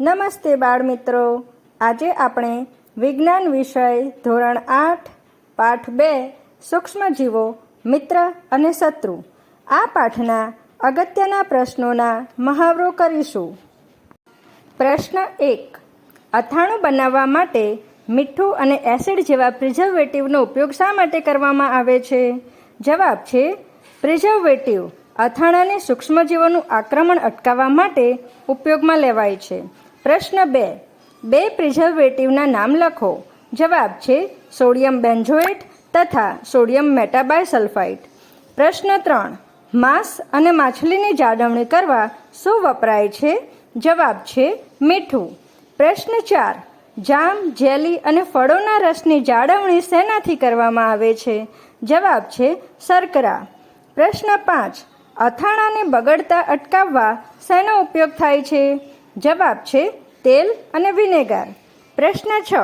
નમસ્તે બાળમિત્રો. આજે આપણે વિજ્ઞાન વિષય ધોરણ આઠ, પાઠ બે, સૂક્ષ્મજીવો, મિત્ર અને શત્રુ. આ પાઠના અગત્યના પ્રશ્નોના મહાવરો કરીશું. પ્રશ્ન એક. અથાણું બનાવવા માટે મીઠું અને એસિડ જેવા પ્રિઝર્વેટિવનો ઉપયોગ શા માટે કરવામાં આવે છે? જવાબ છે, પ્રિઝર્વેટિવ અથાણાને સૂક્ષ્મજીવોનું આક્રમણ અટકાવવા માટે ઉપયોગમાં લેવાય છે. પ્રશ્ન બે. બે પ્રિઝર્વેટિવના નામ લખો. જવાબ છે સોડિયમ બેન્ઝોએટ તથા સોડિયમ મેટાબાયસલ્ફાઇટ પ્રશ્ન ત્રણ. માંસ અને માછલીની જાળવણી કરવા શું વપરાય છે? જવાબ છે મીઠું. પ્રશ્ન ચાર. જામ, જેલી અને ફળોના રસની જાળવણી શેનાથી કરવામાં આવે છે? જવાબ છે શર્કરા. પ્રશ્ન પાંચ. અથાણાને બગડતા અટકાવવા શેનો ઉપયોગ થાય છે? જવાબ છે તેલ અને વિનેગાર. પ્રશ્ન છ.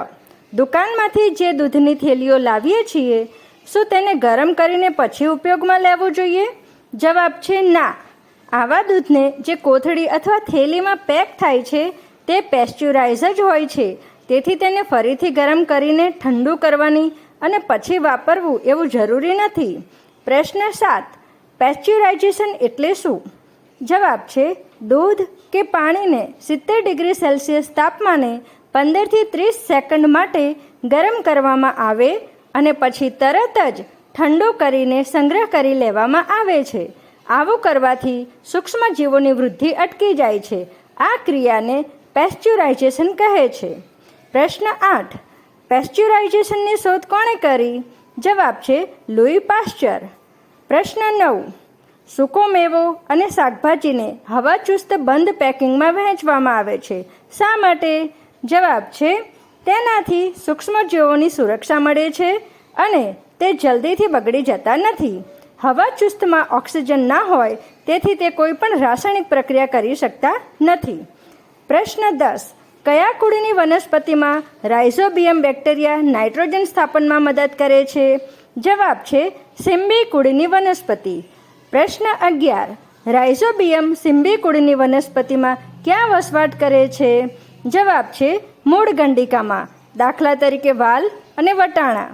દુકાનમાંથી જે દૂધની થેલીઓ લાવીએ છીએ, શું તેને ગરમ કરીને પછી ઉપયોગમાં લેવું જોઈએ? જવાબ છે ના. આવા દૂધને જે કોથળી અથવા થેલીમાં પેક થાય છે, તે પેસ્ચ્યુરાઇઝ જ હોય છે. તેથી તેને ફરીથી ગરમ કરીને ઠંડુ કરવાની અને પછી વાપરવું એવું જરૂરી નથી. પ્રશ્ન સાત. પેસ્ચ્યુરાઇઝેશન એટલે શું? જવાબ છે દૂધ કે પાણીને સિત્તેર ડિગ્રી સેલ્સિયસ તાપમાને પંદરથી ત્રીસ સેકન્ડ માટે ગરમ કરવામાં આવે અને પછી તરત જ ઠંડો કરીને સંગ્રહ કરી લેવામાં આવે છે. આવું કરવાથી સૂક્ષ્મજીવોની વૃદ્ધિ અટકી જાય છે. આ ક્રિયાને પેસ્ચ્યુરાઇઝેશન કહે છે. પ્રશ્ન આઠ. પેસ્ચ્યુરાઇઝેશનની શોધ કોણે કરી? જવાબ છે લુઈ પાશ્ચર. પ્રશ્ન નવ. સૂકો મેવો અને શાકભાજીને હવાચુસ્ત બંધ પેકિંગમાં વહેંચવામાં આવે છે. શા માટે? જવાબ છે, તેનાથી સૂક્ષ્મજીવોની સુરક્ષા મળે છે અને તે જલ્દીથી બગડી જતા નથી. હવાચુસ્તમાં ઓક્સિજન ના હોય તેથી તે કોઈ પણ રાસાયણિક પ્રક્રિયા કરી શકતા નથી. પ્રશ્ન દસ, કયા કુળની વનસ્પતિમાં રાઇઝોબિયમ બેક્ટેરિયા નાઇટ્રોજન સ્થાપનમાં મદદ કરે છે? જવાબ છે, સિમ્બી કુળની વનસ્પતિ. પ્રશ્ન અગિયાર. રાઇઝોબિયમ સિમ્બી કુળની વનસ્પતિમાં ક્યાં વસવાટ કરે છે? જવાબ છે, મૂળ ગંડિકામાં. દાખલા તરીકે વાલ અને વટાણા.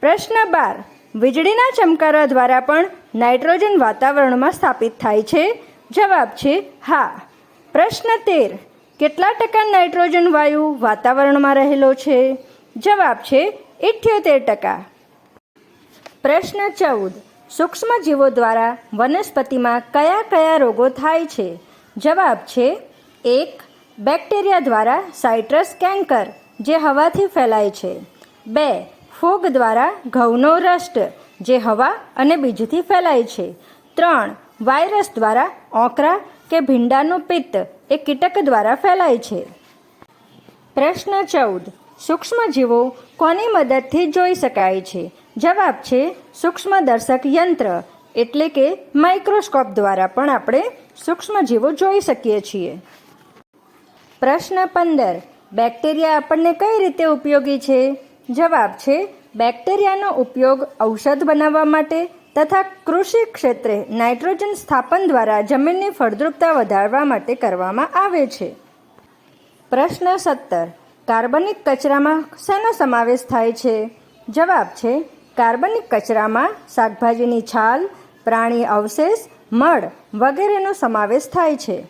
પ્રશ્ન બાર. વીજળીના ચમકારા દ્વારા પણ નાઇટ્રોજન વાતાવરણમાં સ્થાપિત થાય છે? જવાબ છે, હા. પ્રશ્ન તેર. કેટલા ટકા નાઇટ્રોજન વાયુ વાતાવરણમાં રહેલો છે? જવાબ છે, ઇઠ્યોતેર ટકા. પ્રશ્ન ચૌદ. સૂક્ષ્મજીવો દ્વારા વનસ્પતિમાં કયા કયા રોગો થાય છે? જવાબ છે, એક, બેક્ટેરિયા દ્વારા સાઇટ્રસ કેન્કર, જે હવાથી ફેલાય છે. બે, ફૂગ દ્વારા ઘઉંનો રસ્ટ, જે હવા અને બીજથી ફેલાય છે. ત્રણ, વાયરસ દ્વારા ઓકરા કે ભીંડાનું પિત્ત, એ કીટક દ્વારા ફેલાય છે. પ્રશ્ન ચૌદ. સૂક્ષ્મજીવો કોની મદદથી જોઈ શકાય છે? જવાબ છે સૂક્ષ્મદર્શક યંત્ર, એટલે કે માઇક્રોસ્કોપ દ્વારા પણ આપણે સૂક્ષ્મજીવો જોઈ શકીએ છીએ. પ્રશ્ન પંદર, બેક્ટેરિયા આપણને કઈ રીતે ઉપયોગી છે? જવાબ છે, બેક્ટેરિયાનો ઉપયોગ ઔષધ બનાવવા માટે તથા કૃષિ ક્ષેત્રે નાઇટ્રોજન સ્થાપન દ્વારા જમીનની ફળદ્રુપતા વધારવા માટે કરવામાં આવે છે. પ્રશ્ન સત્તર, કાર્બનિક કચરામાં શેનો સમાવેશ થાય છે? જવાબ છે કાર્બનિક કચરામાં શાકભાજીની છાલ, પ્રાણી અવશેષ, મળ વગેરેનો સમાવેશ થાય છે.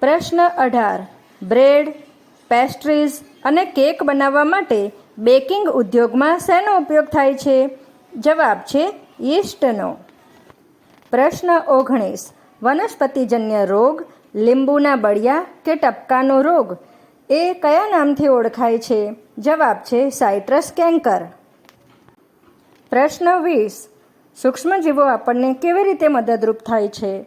પ્રશ્ન અઢાર. બ્રેડ, પેસ્ટ્રીઝ અને કેક બનાવવા માટે બેકિંગ ઉદ્યોગમાં શેનો ઉપયોગ થાય છે? જવાબ છે, યીસ્ટનો. પ્રશ્ન ઓગણીસ. વનસ્પતિજન્ય રોગ, લીંબુના બળિયા કે ટપકાનો રોગ? એ કયા નામથી ઓળખાય છે? જવાબ છે સાઇટ્રસ કેન્કર. પ્રશ્ન વીસ. સૂક્ષ્મજીવો આપણને કેવી રીતે મદદરૂપ થાય છે?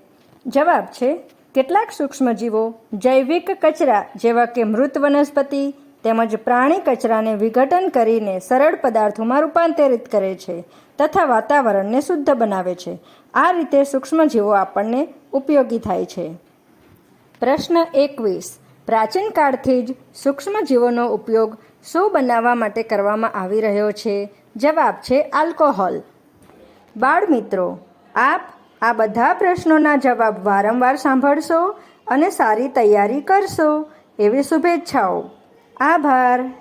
જવાબ છે, કેટલાક સૂક્ષ્મજીવો જૈવિક કચરા જેવા કે મૃત વનસ્પતિ તેમજ પ્રાણી કચરાને વિઘટન કરીને સરળ પદાર્થોમાં રૂપાંતરિત કરે છે તથા વાતાવરણને શુદ્ધ બનાવે છે. આ રીતે સૂક્ષ્મજીવો આપણને ઉપયોગી થાય છે. પ્રશ્ન એકવીસ. પ્રાચીન કાળથી જ સૂક્ષ્મજીવોનો ઉપયોગ શું બનાવવા માટે કરવામાં આવી રહ્યો છે? જવાબ છે આલ્કોહોલ. બાળ મિત્રો આપ આ બધા પ્રશ્નોના જવાબ વારંવાર સાંભળશો અને સારી તૈયારી કરશો. એવી શુભેચ્છાઓ. આભાર.